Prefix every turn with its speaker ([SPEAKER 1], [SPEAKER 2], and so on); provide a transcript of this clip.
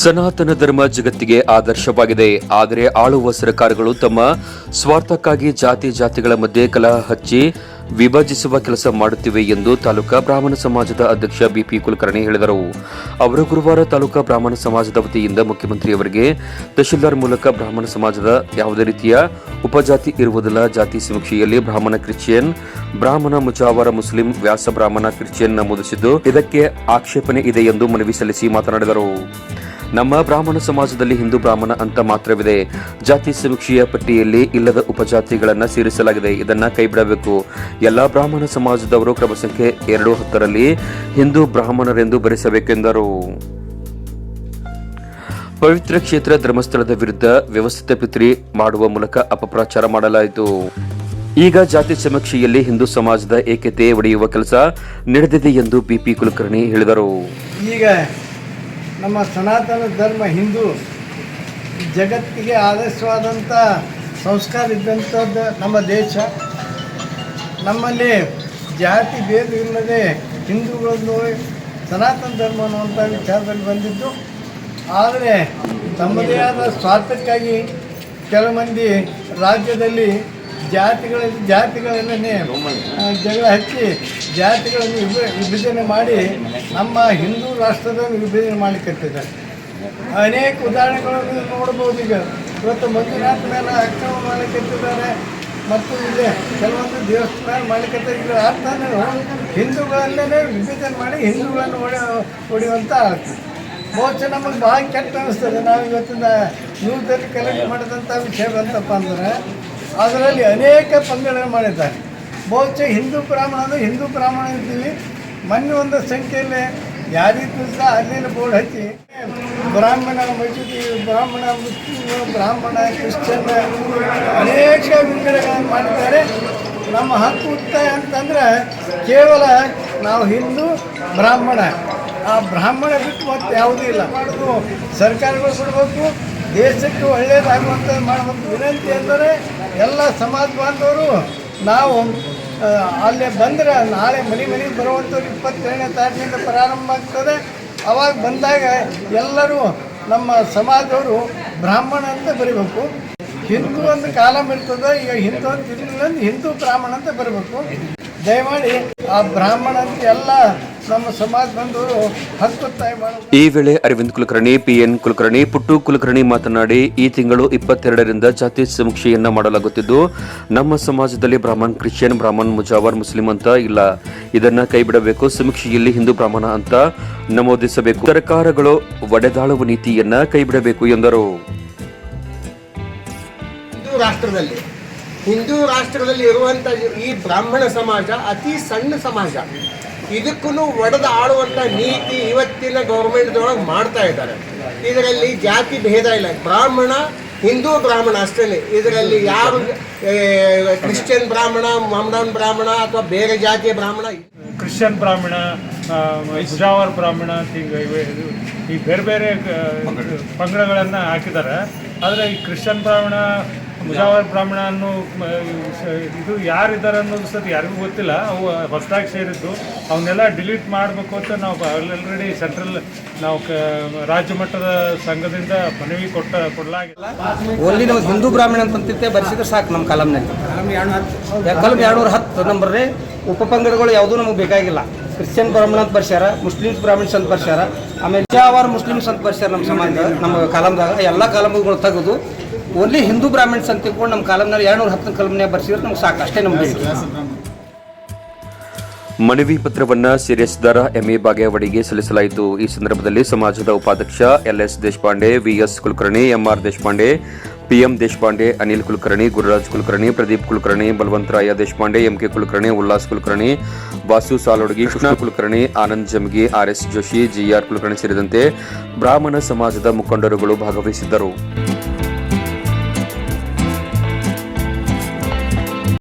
[SPEAKER 1] ಸನಾತನ ಧರ್ಮ ಜಗತ್ತಿಗೆ ಆದರ್ಶವಾಗಿದೆ. ಆದರೆ ಆಳುವ ಸರ್ಕಾರಗಳು ತಮ್ಮ ಸ್ವಾರ್ಥಕ್ಕಾಗಿ ಜಾತಿ ಜಾತಿಗಳ ಮಧ್ಯೆ ಕಲಹ ಹಚ್ಚಿ ವಿಭಜಿಸುವ ಕೆಲಸ ಮಾಡುತ್ತಿವೆ ಎಂದು ತಾಲೂಕಾ ಬ್ರಾಹ್ಮಣ ಸಮಾಜದ ಅಧ್ಯಕ್ಷ ಬಿಪಿ ಕುಲಕರ್ಣಿ ಹೇಳಿದರು. ಅವರು ಗುರುವಾರ ತಾಲೂಕಾ ಬ್ರಾಹ್ಮಣ ಸಮಾಜದ ವತಿಯಿಂದ ಮುಖ್ಯಮಂತ್ರಿಯವರಿಗೆ ತಹಶೀಲ್ದಾರ್ ಮೂಲಕ ಬ್ರಾಹ್ಮಣ ಸಮಾಜದ ಯಾವುದೇ ರೀತಿಯ ಉಪಜಾತಿ ಇರುವುದಿಲ್ಲ. ಜಾತಿ ಸಮೀಕ್ಷೆಯಲ್ಲಿ ಬ್ರಾಹ್ಮಣ ಕ್ರಿಶ್ಚಿಯನ್, ಬ್ರಾಹ್ಮಣ ಮುಜಾವರ ಮುಸ್ಲಿಂ, ವ್ಯಾಸ ಬ್ರಾಹ್ಮಣ ಕ್ರಿಶ್ಚಿಯನ್ ನಮೂದಿಸಿದ್ದು ಇದಕ್ಕೆ ಆಕ್ಷೇಪಣೆ ಇದೆ ಎಂದು ಮನವಿ ಸಲ್ಲಿಸಿ ಮಾತನಾಡಿದರು. ನಮ್ಮ ಬ್ರಾಹ್ಮಣ ಸಮಾಜದಲ್ಲಿ ಹಿಂದೂ ಬ್ರಾಹ್ಮಣ ಅಂತ ಮಾತ್ರವಿದೆ. ಜಾತಿ ಸಮೀಕ್ಷೆಯ ಪಟ್ಟಿಯಲ್ಲಿ ಇಲ್ಲದ ಉಪಜಾತಿಗಳನ್ನು ಸೇರಿಸಲಾಗಿದೆ. ಇದನ್ನು ಕೈಬಿಡಬೇಕು. ಎಲ್ಲಾ ಬ್ರಾಹ್ಮಣ ಸಮಾಜದವರು ಕ್ರಮ ಸಂಖ್ಯೆ ಎರಡು ಹತ್ತರಲ್ಲಿ ಹಿಂದೂ ಬ್ರಾಹ್ಮಣರೆಂದು ಭರಿಸಬೇಕೆಂದರು ಪವಿತ್ರ ಕ್ಷೇತ್ರ ಧರ್ಮಸ್ಥಳದ ವಿರುದ್ಧ ವ್ಯವಸ್ಥಿತ ಪಿತ್ರಿ ಮಾಡುವ ಮೂಲಕ ಅಪಪ್ರಚಾರ ಮಾಡಲಾಯಿತು. ಈಗ ಜಾತಿ ಸಮೀಕ್ಷೆಯಲ್ಲಿ ಹಿಂದೂ ಸಮಾಜದ ಏಕತೆ ಒಡೆಯುವ ಕೆಲಸ ನಡೆದಿದೆ ಎಂದು ಬಿಪಿ ಕುಲಕರ್ಣಿ ಹೇಳಿದರು.
[SPEAKER 2] ಈಗ ನಮ್ಮ ಸನಾತನ ಧರ್ಮ ಹಿಂದೂ, ಜಗತ್ತಿಗೆ ಆದರ್ಶವಾದಂಥ ಸಂಸ್ಕಾರ ಇದ್ದಂಥದ್ದು ನಮ್ಮ ದೇಶ. ನಮ್ಮಲ್ಲಿ ಜಾತಿ ಭೇದ ಇಲ್ಲದೆ ಹಿಂದೂಗಳನ್ನು ಸನಾತನ ಧರ್ಮ ಅನ್ನುವಂಥ ವಿಚಾರದಲ್ಲಿ ಬಂದಿದ್ದು. ಆದರೆ ತಮ್ಮದೇ ಆದ ಸ್ವಾರ್ಥಕ್ಕಾಗಿ ಕೆಲವು ಮಂದಿ ರಾಜ್ಯದಲ್ಲಿ ಜಾತಿಗಳ ಜಾತಿಗಳನ್ನೇ ಜಗಳ ಹಚ್ಚಿ ಜಾತಿಗಳನ್ನು ವಿಭ, ವಿಭಜನೆ ಮಾಡಿ ನಮ್ಮ ಹಿಂದೂ ರಾಷ್ಟ್ರದಲ್ಲಿ ವಿಭಜನೆ ಮಾಡಿಕೊಟ್ಟಿದ್ದಾರೆ ಅನೇಕ ಉದಾಹರಣೆಗಳನ್ನು ನೋಡ್ಬೋದು ಈಗ. ಇವತ್ತು ಮಂಜುನಾಥ ಮೇಲೆ ಅಕ್ರಮ ಮಾಡಿಕೊಟ್ಟಿದ್ದಾರೆ ಮತ್ತು ಇಲ್ಲಿ ಕೆಲವೊಂದು ದೇವಸ್ಥಾನ ಮಾಡಲಿಕ್ಕೆ ಅರ್ಥ ಹಿಂದೂಗಳನ್ನೇ ವಿಭಜನೆ ಮಾಡಿ ಹಿಂದೂಗಳನ್ನು ಹೊಡೆ ಹೊಡೆಯುವಂಥ ಅರ್ಥ ಬಹುಶಃ ನಮಗೆ ಭಾಳ ಕೆಟ್ಟ ಅನಿಸ್ತದೆ. ನಾವು ಇವತ್ತಿನ ನ್ಯೂಸಲ್ಲಿ ಕಲೆಕ್ಟ್ ಮಾಡಿದಂಥ ವಿಷಯ ಬಂತಪ್ಪ ಅಂದ್ರೆ ಅದರಲ್ಲಿ ಅನೇಕ ಪಂಗಡಗಳು ಮಾಡಿದ್ದಾರೆ. ಬಹುಶಃ ಹಿಂದೂ ಬ್ರಾಹ್ಮಣ ಅಂದರೆ ಹಿಂದೂ ಬ್ರಾಹ್ಮಣ ಇದ್ದೀವಿ ಮೊನ್ನೆ ಒಂದು ಸಂಖ್ಯೆಯಲ್ಲಿ ಯಾರಿಗೂ ಸಹ ಅಲ್ಲಿನ ಬೋರ್ಡ್ ಹಚ್ಚಿ, ಬ್ರಾಹ್ಮಣ ಮಸೂದಿ, ಬ್ರಾಹ್ಮಣ ಮುಸ್ಲಿಮ್ ಬ್ರಾಹ್ಮಣ ಕ್ರಿಶ್ಚಿಯನ್ ಅನೇಕ ವಿಂಗಡಗಳನ್ನು ಮಾಡಿದ್ದಾರೆ. ನಮ್ಮ ಹಕ್ಕು ಉಳಿತಾಯ ಅಂತಂದ್ರೆ ಕೇವಲ ನಾವು ಹಿಂದೂ ಬ್ರಾಹ್ಮಣ. ಆ ಬ್ರಾಹ್ಮಣ ಬಿಟ್ಟು ಮತ್ತೆ ಯಾವುದೂ ಇಲ್ಲ. ಮಾಡೋದು ಸರ್ಕಾರಗಳು ಕೊಡಬೇಕು, ದೇಶಕ್ಕೆ ಒಳ್ಳೆಯದಾಗುವಂಥದ್ದು ಮಾಡಬೇಕು. ವಿನಂತಿ ಅಂದರೆ ಎಲ್ಲ ಸಮಾಜ ಬಾಂಧವರು, ನಾವು ಅಲ್ಲೇ ಬಂದರೆ ನಾಳೆ ಮನೆ ಮನೆಗೆ ಬರುವಂಥವ್ರು ಇಪ್ಪತ್ತೇಳನೇ ತಾರೀಕಿನಿಂದ ಪ್ರಾರಂಭ ಆಗ್ತದೆ. ಅವಾಗ ಬಂದಾಗ ಎಲ್ಲರೂ ನಮ್ಮ ಸಮಾಜದವರು ಬ್ರಾಹ್ಮಣ ಅಂತ ಬರೀಬೇಕು. ಹಿಂದೂ ಒಂದು ಕಾಲಂ ಇರ್ತದೆ, ಈಗ ಹಿಂದೂ ಅಂತ ಹಿಂದೂ ಬ್ರಾಹ್ಮಣ ಅಂತ ಬರಬೇಕು. ದಯಮಾಡಿ ಆ ಬ್ರಾಹ್ಮಣ ಅಂತ ಎಲ್ಲ ನಮ್ಮ ಸಮಾಜ ಬಂದವರು ಹಕ್ಕೊತ್ತಾಯ ಮಾಡಬೇಕು
[SPEAKER 1] ಈ ವೇಳೆ ಅರವಿಂದ್ ಕುಲಕರ್ಣಿ ಪಿಎನ್ ಕುಲಕರ್ಣಿ ಪುಟ್ಟು ಕುಲಕರ್ಣಿ ಮಾತನಾಡಿ ಈ ತಿಂಗಳು ಇಪ್ಪತ್ತೆರಡರಿಂದ ಜಾತಿ ಸಮೀಕ್ಷೆಯನ್ನ ಮಾಡಲಾಗುತ್ತಿದ್ದು ನಮ್ಮ ಸಮಾಜದಲ್ಲಿ ಬ್ರಾಹ್ಮಣ್ ಕ್ರಿಶ್ಚಿಯನ್ ಬ್ರಾಹ್ಮಣ್ ಮುಜಾವರ್ ಮುಸ್ಲಿಂ ಅಂತ ಇಲ್ಲ. ಇದನ್ನ ಕೈಬಿಡಬೇಕು ಸಮೀಕ್ಷೆಯಲ್ಲಿ ಹಿಂದೂ ಬ್ರಾಹ್ಮಣ ಅಂತ ನಮೂದಿಸಬೇಕು. ಸರ್ಕಾರಗಳು ಒಡೆದಾಳುವ ನೀತಿಯನ್ನ ಕೈಬಿಡಬೇಕು ಎಂದರು.
[SPEAKER 3] ರಾಷ್ಟ್ರದಲ್ಲಿ ಹಿಂದೂ ರಾಷ್ಟ್ರದಲ್ಲಿ ಇರುವಂಥ ಈ ಬ್ರಾಹ್ಮಣ ಸಮಾಜ ಅತಿ ಸಣ್ಣ ಸಮಾಜ. ಇದಕ್ಕೂ ಒಡೆದು ಆಳುವಂಥ ನೀತಿ ಇವತ್ತಿನ ಗೌರ್ಮೆಂಟ್ದೊಳಗೆ ಮಾಡ್ತಾ ಇದ್ದಾರೆ. ಇದರಲ್ಲಿ ಜಾತಿ ಭೇದ ಇಲ್ಲ. ಬ್ರಾಹ್ಮಣ ಹಿಂದೂ ಬ್ರಾಹ್ಮಣ ಅಷ್ಟೇ ಇದರಲ್ಲಿ ಯಾರು ಕ್ರಿಶ್ಚಿಯನ್ ಬ್ರಾಹ್ಮಣ ಮೊಹಮ್ಮದನ್ ಬ್ರಾಹ್ಮಣ ಅಥವಾ ಬೇರೆ ಜಾತಿಯ ಬ್ರಾಹ್ಮಣ
[SPEAKER 4] ಕ್ರಿಶ್ಚಿಯನ್ ಬ್ರಾಹ್ಮಣ ಆ, ಬ್ರಾಹ್ಮಣ ಅಂತ ಈ ಬೇರೆ ಬೇರೆ ಪಂಗಡಗಳನ್ನು ಹಾಕಿದ್ದಾರೆ. ಆದರೆ ಈ ಕ್ರಿಶ್ಚಿಯನ್ ಬ್ರಾಹ್ಮಣ ಮುಜಾವರ್ ಬ್ರಾಹ್ಮಣ ಅನ್ನೋ ಇದು ಯಾರಿದ್ದಾರೆ ಅನ್ನೋದು ಸರ್ ಯಾರಿಗೂ ಗೊತ್ತಿಲ್ಲ. ಅವು ಹೊಸದಾಗಿ ಸೇರಿದ್ದು. ಅವನ್ನೆಲ್ಲ ಡಿಲೀಟ್ ಮಾಡಬೇಕು ಅಂತ ನಾವು ಆಲ್ರೆಡಿ ಸೆಂಟ್ರಲ್ ನಾವು ರಾಜ್ಯ ಮಟ್ಟದ ಸಂಘದಿಂದ ಮನವಿ ಕೊಟ್ಟ, ಕೊಡಲಾಗಿಲ್ಲ.
[SPEAKER 5] ಓನ್ಲಿ ನಾವು ಹಿಂದೂ ಬ್ರಾಹ್ಮಣ ಅಂತಂತಿದ್ದೆ ಬರೆಸಿದ್ರೆ ಸಾಕು ನಮ್ಮ ಕಲಮ್ನಲ್ಲಿ. ಕಲಮ್ ಎರಡ್ನೂರ ಹತ್ತು ನಂಬರ್ರಿ ಉಪಪಂಗಡಗಳು ಯಾವುದೂ ನಮಗೆ ಬೇಕಾಗಿಲ್ಲ. ಕ್ರಿಶ್ಚಿಯನ್ ಬ್ರಾಹ್ಮಣ ಅಂತ ಬರ್ಸ್ಯಾರ, ಮುಸ್ಲಿಮ್ಸ್ ಬ್ರಾಹ್ಮಣ್ಸ್ ಅಂತ ಬರ್ಸ್ಯಾರ, ಆಮೇಲೆ ಜಾವಾರ್ ಮುಸ್ಲಿಮ್ಸ್ ಅಂತ ಬರ್ಸ್ಯಾರ ನಮ್ಮ ಸಮಾಜ, ನಮ್ಮ ಕಾಲಮ್ದಾಗ. ಎಲ್ಲ ಕಾಲಮ್ಗಳು ತೆಗೆದು ಓನ್ಲಿ ಹಿಂದೂ ಬ್ರಾಹ್ಮಣ್ಸ್ ಅಂತ ತಿಳ್ಕೊಂಡು ನಮ್ಮ ಕಾಲಮ್ನಲ್ಲಿ ಎರಡ್ನೂರ ಹತ್ತು ಕಲಮ್ನಾಗ ಬರ್ಸಿದ್ರೆ ನಮ್ಗೆ ಸಾಕು, ಅಷ್ಟೇ ನಮ್ಗೆ
[SPEAKER 1] ಮನವಿ ಪತ್ರವನ್ನು ಸಿರಿಯಸ್ದಾರ ಎಂಎ ಬಾಗೇವಾಡಿಗೆ ಸಲ್ಲಿಸಲಾಯಿತು. ಈ ಸಂದರ್ಭದಲ್ಲಿ ಸಮಾಜದ ಉಪಾಧ್ಯಕ್ಷ LS Deshpande VS Kulkarni MR Deshpande PM Deshpande, Anil Kulkarni, Gururaj Kulkarni, Pradeep Kulkarni, Balavantaraya Deshpande MK Kulkarni, Ullas Kulkarni, Vasu Salodagi, Krishna Kulkarni, Anand Jamagi RS Joshi GR Kulkarni ಸೇರಿದಂತೆ ಬ್ರಾಹ್ಮಣ ಸಮಾಜದ ಮುಖಂಡರುಗಳು ಭಾಗವಹಿಸಿದ್ದರು.